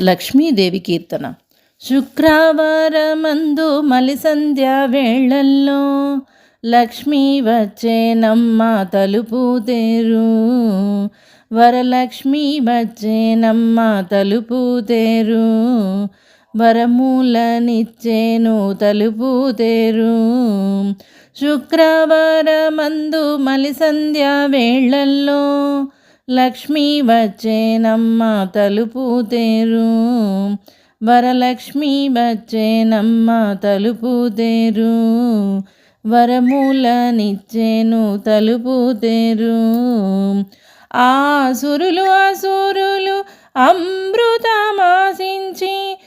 లక్ష్మీదేవి కీర్తన. శుక్రవారమందు మలి సంధ్య వేళల్లో లక్ష్మీ వచ్చేనమ్మ తలుపు తేరు. వరలక్ష్మి వచ్చేనమ్మ తలుపు తేరు. వరమూలనిచ్చేను తలుపు తేరు. శుక్రవారమందు మలి సంధ్య వేళల్లో లక్ష్మీ వచ్చేనమ్మ తలుపు తేరు. వరలక్ష్మీ వచ్చేనమ్మ తలుపు తేరు. వరమూలనిచ్చేను తలుపు తేరు. ఆసురులు అసురులు అమృతమాసించి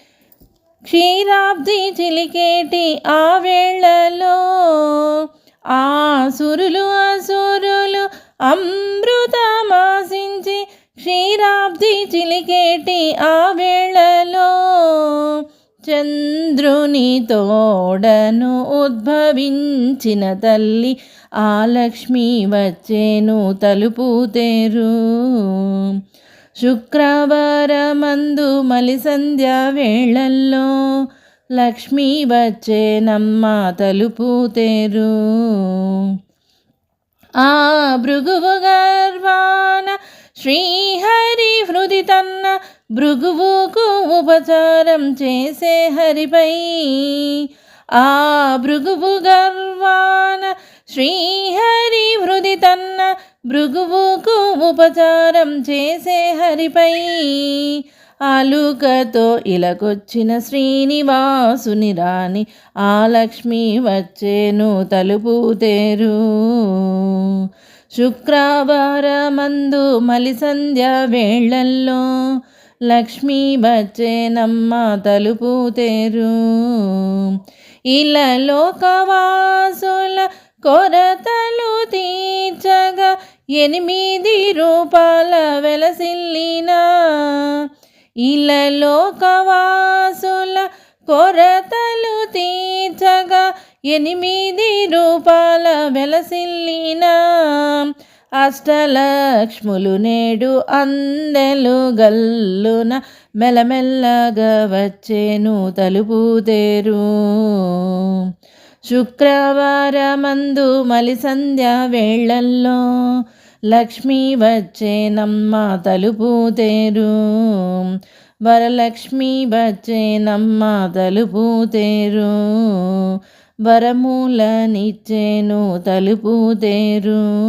క్షీరాబ్ది చిలికేటి ఆ వేళలో ఆసురులు అసురులు అమృతమా క్షీరాబ్ది చిలికేటి ఆ వేళలో చంద్రుని తోడను ఉద్భవించిన తల్లి ఆ లక్ష్మి వచ్చేను తలుపు తేరు. శుక్రవారమందు మలి సంధ్య వేళల్లో లక్ష్మీ వచ్చేనమ్మ తలుపు తేరు. ఆ భృగువు గర్వాన శ్రీహరి హృది తన్న భృగువుకు ఉపచారం చేసే హరిపై. ఆ భృగువు గర్వాన శ్రీహరి హృది తన్న భృగువుకు ఉపచారం చేసే హరిపై. ఆలుకతో ఇలకొచ్చిన శ్రీనివాసుని రాణి ఆ లక్ష్మి వచ్చేను తలుపు తేరు. శుక్రవారమందు మలి సంధ్య వేళల్లో లక్ష్మీ వచ్చేనమ్మ తలుపు తేరు. ఇలా లోకవాసుల కొరతలు తీర్చగా ఎనిమిది రూపాల వెలసిల్లినా ఇలలోకవాసుల కొరతలు తీర్చగా ఎనిమిది రూపాల వెలసిల్లిన అష్టలక్ష్ములు నేడు అందెలు గల్లున మెలమెల్లగా వచ్చేను తలుపు తేరు. శుక్రవారమందు మలి సంధ్య వేళల్లో లక్ష్మీ వచ్చేనమ్మ తలుపు తేరు. వరలక్ష్మి వచ్చేనమ్మ తలుపు తేరు. వరమూలనిచ్చేను తలుపు తేరు.